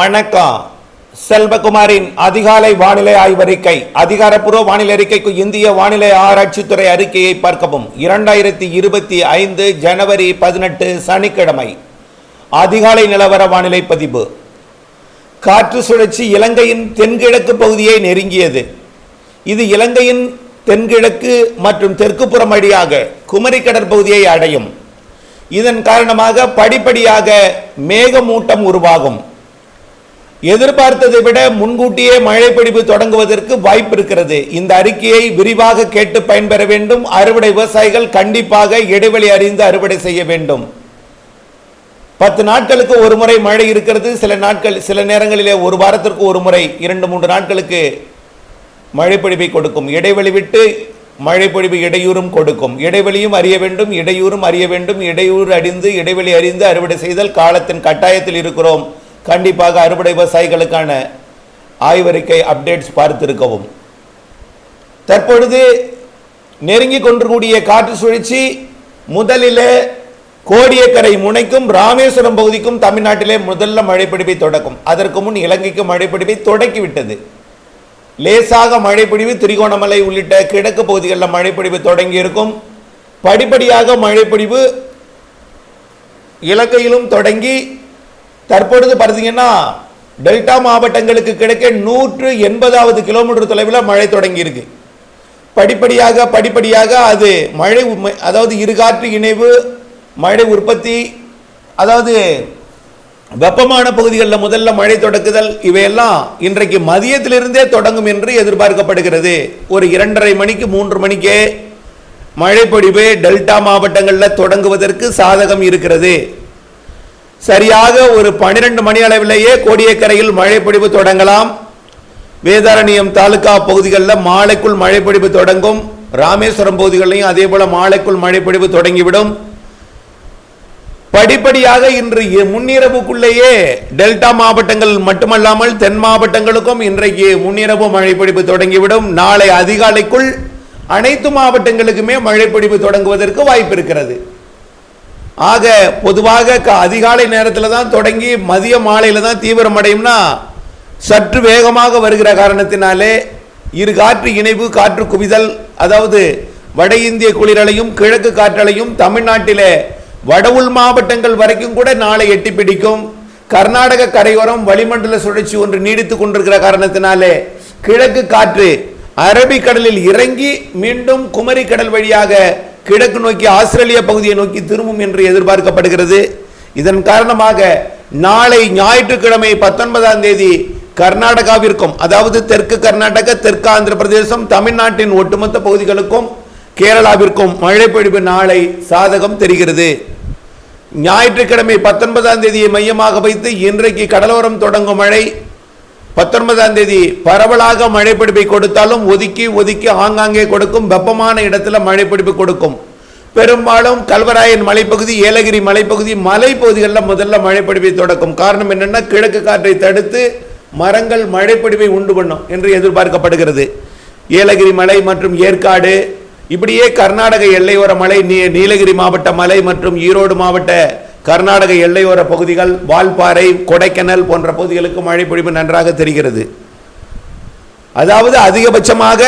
வணக்கம். செல்வகுமாரின் அதிகாலை வானிலை ஆய்வறிக்கை அதிகாரப்பூர்வ வானிலை அறிக்கைக்கு இந்திய வானிலை ஆராய்ச்சித்துறை அறிக்கையை பார்க்கவும். இரண்டாயிரத்தி இருபத்தி ஐந்து ஜனவரி பதினெட்டு சனிக்கிழமை. அதிகாலை நிலவர வானிலை பதிவு. காற்று சுழற்சி இலங்கையின் தென்கிழக்கு பகுதியை நெருங்கியது. இது இலங்கையின் தென்கிழக்கு மற்றும் தெற்கு புறம் வழியாக குமரி கடற்பகுதியை அடையும். இதன் காரணமாக படிப்படியாக மேகமூட்டம் உருவாகும். எதிர்பார்த்ததை விட முன்கூட்டியே மழைப்பிடிப்பு தொடங்குவதற்கு வாய்ப்பு இருக்கிறது இந்த அறிக்கையை விரிவாக கேட்டு பயன்பெற வேண்டும். அறுவடை விவசாயிகள் கண்டிப்பாக இடைவெளி அறிந்து அறுவடை செய்ய வேண்டும். பத்து நாட்களுக்கு ஒரு முறை மழை இருக்கிறது. சில நாட்கள் சில நேரங்களிலே ஒரு வாரத்திற்கு ஒரு முறை இரண்டு மூன்று நாட்களுக்கு மழைப்பொழிவை கொடுக்கும். இடைவெளி விட்டு மழைப்பொழிவு இடையூறும் கொடுக்கும். இடைவெளியும் அறிய வேண்டும் இடையூறும் அறிய வேண்டும். இடையூறு அறிந்து இடைவெளி அறிந்து அறுவடை செய்தல் காலத்தின் கட்டாயத்தில் இருக்கிறோம். கண்டிப்பாக அறுவடை விவசாயிகளுக்கான ஆய்வறிக்கை அப்டேட்ஸ் பார்த்திருக்கவும். தற்பொழுது நெருங்கி கொண்டிருக்கூடிய காற்று சுழற்சி முதலிலே கோடியக்கரை முனைக்கும் ராமேஸ்வரம் பகுதிக்கும் தமிழ்நாட்டிலே முதல்ல மழைப்பிடிப்பை தொடக்கும். அதற்கு முன் இலங்கைக்கு மழைப்பிடிப்பை தொடக்கிவிட்டது. லேசாக மழைப்பிடிவு திரிகோணமலை உள்ளிட்ட கிழக்கு பகுதிகளில் மழைப்பிடிவு தொடங்கி இருக்கும் படிப்படியாக மழைப்பிடிவு இலங்கையிலும் தொடங்கி தற்பொழுது பார்த்தீங்கன்னா டெல்டா மாவட்டங்களுக்கு கிடைக்க நூற்று எண்பதாவது கிலோமீட்டர் தொலைவில் மழை தொடங்கியிருக்கு. படிப்படியாக படிப்படியாக அது மழை அதாவது இருகாற்று இணைவு மழை உற்பத்தி அதாவது வெப்பமான பகுதிகளில் முதல்ல மழை தொடக்குதல் இவையெல்லாம் இன்றைக்கு மதியத்திலிருந்தே தொடங்கும் என்று எதிர்பார்க்கப்படுகிறது. ஒரு இரண்டரை மணிக்கு மூன்று மணிக்கே மழைப்பொழிவு டெல்டா மாவட்டங்களில் தொடங்குவதற்கு சாதகம் இருக்கிறது. சரியாக ஒரு பன்னிரண்டு மணி அளவிலேயே கோடியக்கரையில் மழைப்பொழிவு தொடங்கலாம். வேதாரண்யம் தாலுகா பகுதிகளில் மாலைக்குள் மழைப்பொழிவு தொடங்கும். ராமேஸ்வரம் பகுதிகளிலையும் அதே போல மாலைக்குள் மழைப்பொழிவு தொடங்கிவிடும். படிப்படியாக இன்று முன்னிரவுக்குள்ளேயே டெல்டா மாவட்டங்கள் மட்டுமல்லாமல் தென் மாவட்டங்களுக்கும் இன்றைக்கு முன்னிரவு மழைப்பொழிவு தொடங்கிவிடும். நாளை அதிகாலைக்குள் அனைத்து மாவட்டங்களுக்குமே மழைப்பொழிவு தொடங்குவதற்கு வாய்ப்பு இருக்கிறது ஆக பொதுவாக க- அதிகாலை நேரத்தில் தான் தொடங்கி மதிய மாலையில் தான் தீவிரமடையும்னா சற்று வேகமாக வருகிற காரணத்தினாலே இரு காற்று இணைவு காற்று குவிதல் அதாவது வட இந்திய குளிரலையும் கிழக்கு காற்றலையும் தமிழ்நாட்டிலே வட உள் மாவட்டங்கள் வரைக்கும் கூட நாளை எட்டி பிடிக்கும். கர்நாடக கரையோரம் வளிமண்டல சுழற்சி ஒன்று நீடித்துக் கொண்டிருக்கிற காரணத்தினாலே கிழக்கு காற்று அரபிக்கடலில் இறங்கி மீண்டும் குமரி கடல் வழியாக கிழக்கு நோக்கி ஆஸ்திரேலிய பகுதியை நோக்கி திரும்பும் என்று எதிர்பார்க்கப்படுகிறது. இதன் காரணமாக நாளை ஞாயிற்றுக்கிழமை பத்தொன்பதாம் தேதி கர்நாடகாவிற்கும் அதாவது தெற்கு கர்நாடக தெற்கு ஆந்திர பிரதேசம் தமிழ்நாட்டின் ஒட்டுமொத்த பகுதிகளுக்கும் கேரளாவிற்கும் மழை பொழிவு நாளை சாதகம் தெரிகிறது. ஞாயிற்றுக்கிழமை பத்தொன்பதாம் தேதியை மையமாக வைத்து இன்றைக்கு கடலோரம் தொடங்கும் மழை பத்தொன்பதாம் தேதி பரவலாக மழைப்பிடிப்பை கொடுத்தாலும் ஒதுக்கி ஒதுக்கி ஆங்காங்கே கொடுக்கும் வெப்பமான இடத்துல மழைப்பிடிப்பு கொடுக்கும். பெரும்பாலும் கல்வராயன் மலைப்பகுதி ஏலகிரி மலைப்பகுதி மலைப்பகுதிகளில் முதல்ல மழைப்பிடிப்பை தொடக்கும். காரணம் என்னென்னா கிழக்கு காற்றை தடுத்து மரங்கள் மழைப்பிடிப்பை உண்டு பண்ணும் என்று எதிர்பார்க்கப்படுகிறது. ஏலகிரி மலை மற்றும் ஏற்காடு இப்படியே கர்நாடக எல்லையோர மலை நீ- நீலகிரி மாவட்ட மலை மற்றும் ஈரோடு மாவட்ட கர்நாடக எல்லையோர பகுதிகள் வால்பாறை கொடைக்கானல் போன்ற பகுதிகளுக்கு மழை பொழிவு நன்றாக தெரிகிறது. அதாவது அதிகபட்சமாக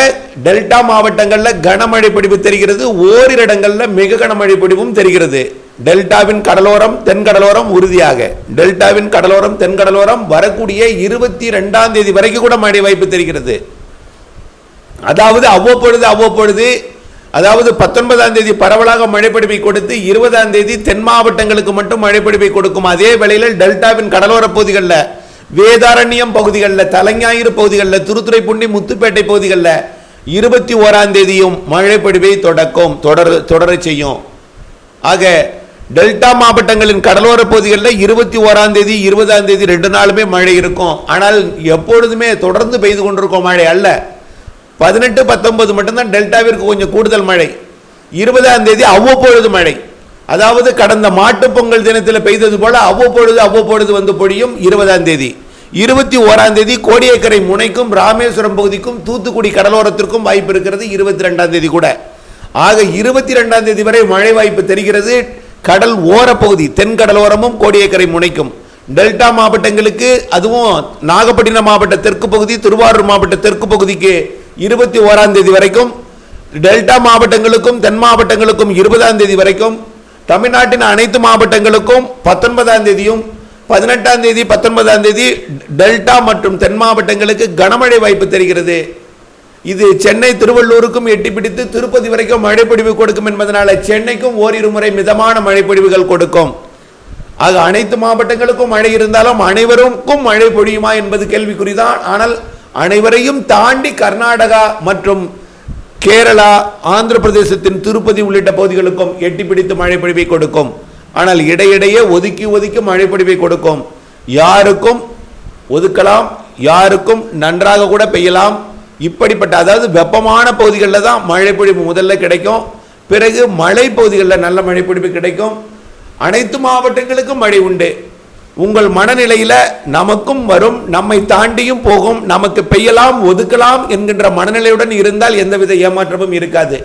டெல்டா மாவட்டங்களில் கனமழை பொழிவு தெரிகிறது ஓரிரு இடங்களில் மிக கனமழை பொழிவும் தெரிகிறது. டெல்டாவின் கடலோரம் தென்கடலோரம் உறுதியாக. டெல்டாவின் கடலோரம் தென்கடலோரம் வரக்கூடிய இருபத்தி ரெண்டாம் தேதி வரைக்கும் கூட மழை வாய்ப்பு தெரிகிறது. அதாவது அவ்வப்பொழுது அவ்வப்பொழுது அதாவது பத்தொன்பதாம் தேதி பரவலாக மழைப்பிடிப்பை கொடுத்து இருபதாம் தேதி தென் மாவட்டங்களுக்கு மட்டும் மழைப்பிடிப்பை கொடுக்கும். அதே வேளையில் டெல்டாவின் கடலோர பகுதிகளில் வேதாரண்யம் பகுதிகளில் தலைஞாயிறு பகுதிகளில் திருத்துறைப்பூண்டி முத்துப்பேட்டை பகுதிகளில் இருபத்தி ஓராம் தேதியும் மழைப்பிடிப்பை தொடக்கும் தொடர் தொடரச் செய்யும். ஆக டெல்டா மாவட்டங்களின் கடலோர பகுதிகளில் இருபத்தி ஓராம் தேதி இருபதாம் தேதி ரெண்டு நாளுமே மழை இருக்கும். ஆனால் எப்பொழுதுமே தொடர்ந்து பெய்து கொண்டிருக்கும் மழை அல்ல. பதினெட்டு பத்தொன்பது மட்டும்தான் டெல்டாவிற்கு கொஞ்சம் கூடுதல் மழை. இருபதாம் தேதி அவ்வப்பொழுது மழை. அதாவது கடந்த மாட்டுப் பொங்கல் தினத்தில் பெய்தது போல அவ்வப்பொழுது அவ்வப்பொழுது வந்து பொழியும் இருபதாம் தேதி. இருபத்தி ஓராம் தேதி கோடியக்கரை முனைக்கும் ராமேஸ்வரம் பகுதிக்கும் தூத்துக்குடி கடலோரத்திற்கும் வாய்ப்பு இருக்கிறது இருபத்தி ரெண்டாம் தேதி கூட. ஆக இருபத்தி ரெண்டாம் தேதி வரை மழை வாய்ப்பு தெரிகிறது. கடல் ஓரப்பகுதி தென் கடலோரமும் கோடியக்கரை முனைக்கும். டெல்டா மாவட்டங்களுக்கு அதுவும் நாகப்பட்டினம் மாவட்ட தெற்கு பகுதி திருவாரூர் மாவட்ட தெற்கு பகுதிக்கு இருபத்தி ஓராம் தேதி வரைக்கும் டெல்டா மாவட்டங்களுக்கும் தென் மாவட்டங்களுக்கும் இருபதாம் தேதி வரைக்கும் தமிழ்நாட்டின் அனைத்து மாவட்டங்களுக்கும் பத்தொன்பதாம் தேதியும் பதினெட்டாம் தேதி பத்தொன்பதாம் தேதி டெல்டா மற்றும் தென் மாவட்டங்களுக்கு கனமழை வாய்ப்பு தெரிகிறது. இது சென்னை திருவள்ளூருக்கும் எட்டி பிடித்து திருப்பதி வரைக்கும் மழைப்பொழிவு கொடுக்கும் என்பதனால சென்னைக்கும் ஓரிரு முறை மிதமான மழைப்பொழிவுகள் கொடுக்கும். ஆக அனைத்து மாவட்டங்களுக்கும் மழை இருந்தாலும் அனைவருக்கும் மழை பொழியுமா என்பது கேள்விக்குறிதான். ஆனால் அனைவரையும் தாண்டி கர்நாடகா மற்றும் கேரளா ஆந்திர பிரதேசத்தின் திருப்பதி உள்ளிட்ட பகுதிகளுக்கும் எட்டி பிடித்து மழை பொழிவை கொடுக்கும். ஆனால் இடையிடையே ஒதுக்கி ஒதுக்கி மழை பொழிவை கொடுக்கும். யாருக்கும் ஒதுக்கலாம் யாருக்கும் நன்றாக கூட பெய்யலாம். இப்படிப்பட்ட அதாவது வெப்பமான பகுதிகளில் தான் மழை பொழிவு முதல்ல கிடைக்கும். பிறகு மலை பகுதிகளில் நல்ல மழை பொழிவு கிடைக்கும். அனைத்து மாவட்டங்களுக்கும் மழை உண்டு. உங்கள் மனநிலையில் நமக்கும் வரும் நம்மை தாண்டியும் போகும் நமக்கு பெய்யலாம் ஒதுக்கலாம் என்கின்ற மனநிலையுடன் இருந்தால் எந்தவித ஏமாற்றமும் இருக்காது.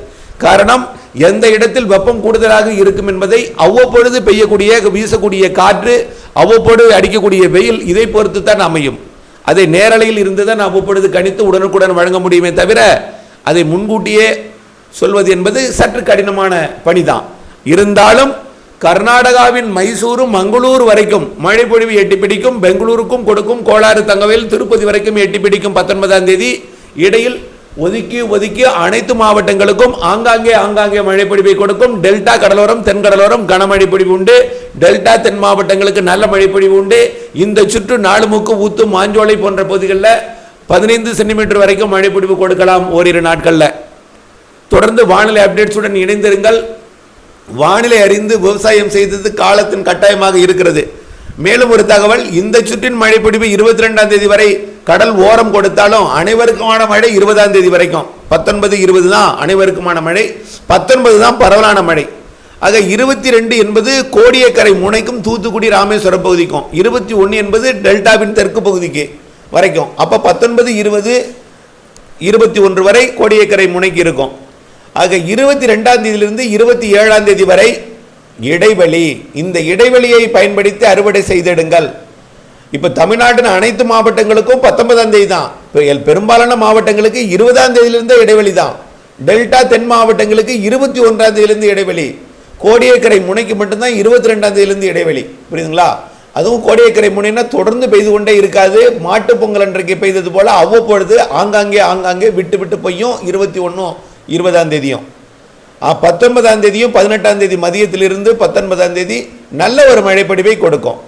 காரணம் எந்த இடத்தில் வெப்பம் கூடுதலாக இருக்கும் என்பதை அவ்வப்பொழுது பெய்யக்கூடிய வீசக்கூடிய காற்று அவ்வப்பொழுது அடிக்கக்கூடிய வெயில் இதை பொறுத்து தான் அமையும். அதை நேரலையில் இருந்து தான் அவ்வப்பொழுது கணித்து உடனுக்குடன் வழங்க முடியுமே தவிர அதை முன்கூட்டியே சொல்வது என்பது சற்று கடினமான பணிதான். இருந்தாலும் கர்நாடகாவின் மைசூரு மங்களூர் வரைக்கும் மழை பொழிவு எட்டி பிடிக்கும். பெங்களூருக்கும் கொடுக்கும். கோளாறு தங்கவேல் திருப்பதி வரைக்கும் எட்டி பிடிக்கும். பத்தொன்பதாம் தேதி இடையில் ஒதுக்கி ஒதுக்கி அனைத்து மாவட்டங்களுக்கும் ஆங்காங்கே ஆங்காங்கே மழை பொழிவை கொடுக்கும். டெல்டா கடலோரம் தென் கடலோரம் கனமழை பொழிவு உண்டு. டெல்டா தென் மாவட்டங்களுக்கு நல்ல மழை பொழிவு உண்டு. இந்த சுற்று நாலுமுக்கு ஊத்து மாஞ்சோலை போன்ற பகுதிகளில் பதினைந்து சென்டிமீட்டர் வரைக்கும் மழை பொழிவு கொடுக்கலாம் ஓரிரு நாட்களில். தொடர்ந்து வானிலை அப்டேட்ஸுடன் இணைந்திருங்கள். வானிலை அறிந்து விவசாயம் செய்தது காலத்தின் கட்டாயமாக இருக்கிறது. மேலும் ஒரு தகவல் இந்த சுற்றின் மழைப்பொழிவு இருபத்தி ரெண்டாம் தேதி வரை கடல் ஓரம் கொடுத்தாலும் அனைவருக்குமான மழை இருபதாம் தேதி வரைக்கும். பத்தொன்பது இருபது தான் அனைவருக்குமான மழை பத்தொன்பது தான் பரவலான மழை. ஆக இருபத்தி ரெண்டு என்பது கோடியக்கரை முனைக்கும் தூத்துக்குடி ராமேஸ்வரம் பகுதிக்கும். இருபத்தி ஒன்று என்பது டெல்டாவின் தெற்கு பகுதிக்கு வரைக்கும். அப்போ பத்தொன்பது இருபது இருபத்தி ஒன்று வரை கோடியக்கரை முனைக்கு இருக்கும். ஆக இருபத்தி ரெண்டாம் தேதியிலிருந்து இருபத்தி ஏழாம் தேதி வரை இடைவெளி. இந்த இடைவெளியை பயன்படுத்தி அறுவடை செய்திடுங்கள். இப்போ தமிழ்நாட்டின் அனைத்து மாவட்டங்களுக்கும் பத்தொன்பதாம் தேதி தான். இப்போ எல் பெரும்பாலான மாவட்டங்களுக்கு இருபதாம் தேதியிலிருந்து இடைவெளி தான். டெல்டா தென் மாவட்டங்களுக்கு இருபத்தி ஒன்றாம் தேதியிலிருந்து இடைவெளி. கோடியக்கரை முனைக்கு மட்டும்தான் இருபத்தி ரெண்டாம் தேதியிலிருந்து இடைவெளி. புரியுதுங்களா? அதுவும் கோடியக்கரை முனைனா தொடர்ந்து பெய்து கொண்டே இருக்காது. மாட்டுப் பொங்கல் அன்றைக்கு பெய்தது போல அவ்வப்பொழுது ஆங்காங்கே ஆங்காங்கே விட்டு விட்டு பொய்யும். இருபத்தி ஒன்றும் இருபதாம் தேதியும். பத்தொன்பதாம் தேதியும் பதினெட்டாம் தேதி மதியத்திலிருந்து பத்தொன்பதாம் தேதி நல்ல ஒரு மழைப்படிவை கொடுக்கும்.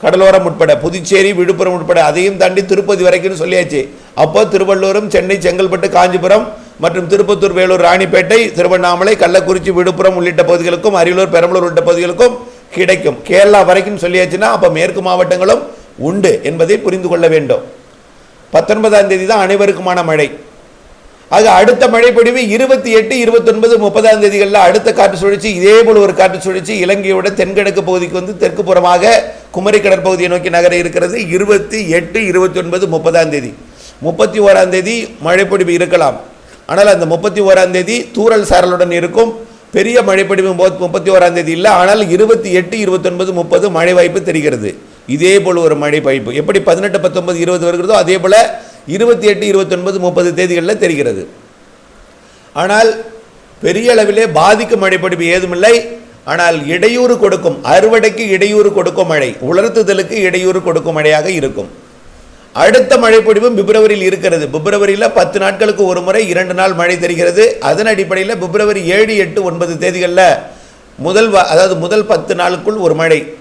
கடலோரம் உட்பட புதுச்சேரி விழுப்புரம் உட்பட அதையும் தாண்டி திருப்பதி வரைக்கும் சொல்லியாச்சு. அப்போ திருவள்ளூரும் சென்னை செங்கல்பட்டு காஞ்சிபுரம் மற்றும் திருப்பத்தூர் வேலூர் ராணிப்பேட்டை திருவண்ணாமலை கள்ளக்குறிச்சி விழுப்புரம் உள்ளிட்ட பகுதிகளுக்கும் அரியலூர் பெரம்பலூர் உள்ளிட்ட பகுதிகளுக்கும் கிடைக்கும். கேரளா வரைக்கும் சொல்லியாச்சுன்னா அப்போ மேற்கு மாவட்டங்களும் உண்டு என்பதை புரிந்து கொள்ள வேண்டும். பத்தொன்பதாம் தேதி தான் அனைவருக்குமான மழை. அது அடுத்த மழைப்பொழிவு இருபத்தி எட்டு இருபத்தொன்பது முப்பதாம் தேதிகளில் அடுத்த காற்று சுழற்சி இதே போல் ஒரு காற்று சுழற்சி இலங்கையோட தென்கிழக்கு பகுதிக்கு வந்து தெற்கு புறமாக குமரி கடற்பகுதியை நோக்கி நகர இருக்கிறது. இருபத்தி எட்டு இருபத்தி ஒன்பது முப்பதாம் தேதி. முப்பத்தி ஓராம் தேதி மழைப்பொழிவு இருக்கலாம். ஆனால் அந்த முப்பத்தி ஓராம் தேதி தூரல் சாரலுடன் இருக்கும். பெரிய மழைப்பொழிவு முப்பத்- முப்பத்தி ஓராம் தேதி இல்லை. ஆனால் இருபத்தி எட்டு இருபத்தொன்பது முப்பது மழை வாய்ப்பு தெரிகிறது. இதே போல் ஒரு மழை வாய்ப்பு எப்படி பதினெட்டு பத்தொன்பது இருபது வருகிறதோ அதே போல் இருபத்தி எட்டு இருபத்தொன்பது முப்பது தேதிகளில் தெரிகிறது. ஆனால் பெரிய அளவிலே பாதிக்கும் மழைப்பொழிவு ஏதுமில்லை. ஆனால் இடையூறு கொடுக்கும் அறுவடைக்கு இடையூறு கொடுக்கும் மழை உலர்த்துதலுக்கு இடையூறு கொடுக்கும் மழையாக இருக்கும். அடுத்த மழைப்பொழிவும் பிப்ரவரியில் இருக்கிறது. பிப்ரவரியில் பத்து நாட்களுக்கு ஒரு முறை இரண்டு நாள் மழை தெரிகிறது. அதன் அடிப்படையில் பிப்ரவரி ஏழு எட்டு ஒன்பது தேதிகளில் முதல் வா- அதாவது முதல் பத்து நாளுக்குள் ஒரு மழை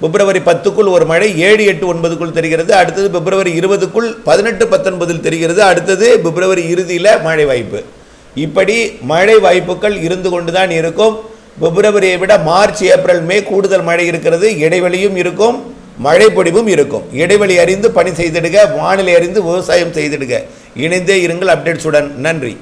பிப்ரவரி பத்துக்குள் ஒரு மழை ஏழு எட்டு ஒன்பதுக்குள் தெரிகிறது. அடுத்தது பிப்ரவரி இருபதுக்குள் பதினெட்டு பத்தொன்பதில் தெரிகிறது. அடுத்தது பிப்ரவரி இறுதியில் மழை வாய்ப்பு. இப்படி மழை வாய்ப்புகள் இருந்து கொண்டுதான் இருக்கும். பிப்ரவரியை விட மார்ச் ஏப்ரல் மே கூடுதல் மழை இருக்கிறது. இடைவெளியும் இருக்கும். மழை பொடிவும் இருக்கும். இடைவெளி அறிந்து பணி செய்திடுக. வானிலை அறிந்து விவசாயம் செய்திடுக. இணைந்தே இருங்கள் அப்டேட்ஸுடன். நன்றி.